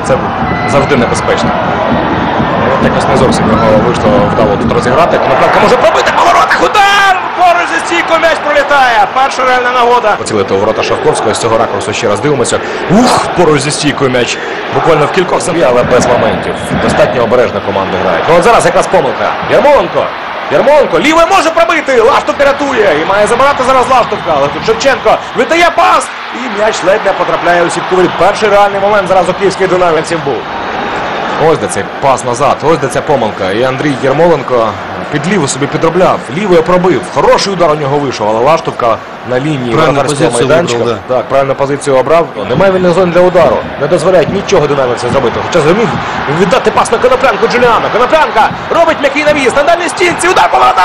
то це завжди небезпечно. Ну, От якось не зовсім його вийшло вдало тут розіграти. Коноплянка може пробити по воротах. Удар! Поруч зі стійкою м'яч пролітає. Перша реальна нагода. Поцілити у ворота Шавковського. З цього ракурсу ще раз дивимося. Ух, поруч зі стійкою м'яч. Буквально в кількох собі, але без моментів. Достатньо обережно команди грають. Ну от зараз якраз помилка. Ярмоленко. Ярмоленко лівий може пробити. Лаштовка рятує. І має забирати зараз Лаштовка. Але тут Шевченко віддає пас. І м'яч ледь не потрапляє у сітку. Перший реальний момент зараз у київських динамівців був. Ось де цей пас назад, ось де ця помилка. І Андрій Єрмоленко під ліву собі підробляв, лівою пробив. Хороший удар у нього вийшов, але Лаштовка на лінії позицію майданчика. вибрав, Так, правильну позицію обрав. Немає вільної зони для удару. Не дозволяють нічого динамівці зробити. Хоча зумів віддати пас на коноплянку Джуліана. Коноплянка робить м'який навіс на дальній стінці. Удар поворота.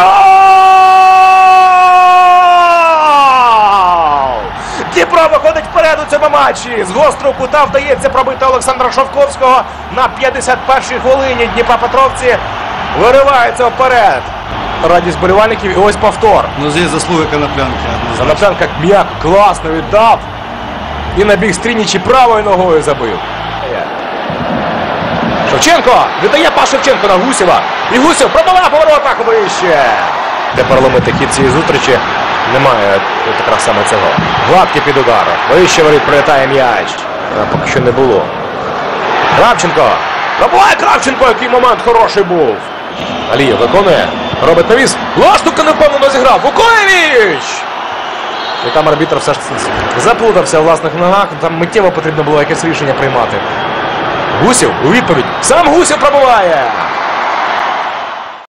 Виходить вперед у цьому матчі. З гострого кута вдається пробити Олександра Шовковського на 51-й хвилині. Дніпропетровці вириваються вперед. Радість болівальників і ось повтор. Ну, здесь заслуга Коноплянки. однозначно. Коноплянка м'яко, класно віддав. І набіг стрінічі правою ногою забив. Шевченко віддає пас Шевченко на Гусєва. І Гусєв пробиває по воротах вище. Тепер ломити хід цієї зустрічі немає якраз саме цього. Гладкий під удар. Вище воріт прилітає м'яч. Поки що не було. Кравченко. Пробуває Кравченко, який момент хороший був. Алієв виконує. Робить навіс. Лаштука невпевнено зіграв. Вукоєвіч! І там арбітр все ж заплутався в власних ногах. Там миттєво потрібно було якесь рішення приймати. Гусів у відповідь. Сам Гусів пробуває.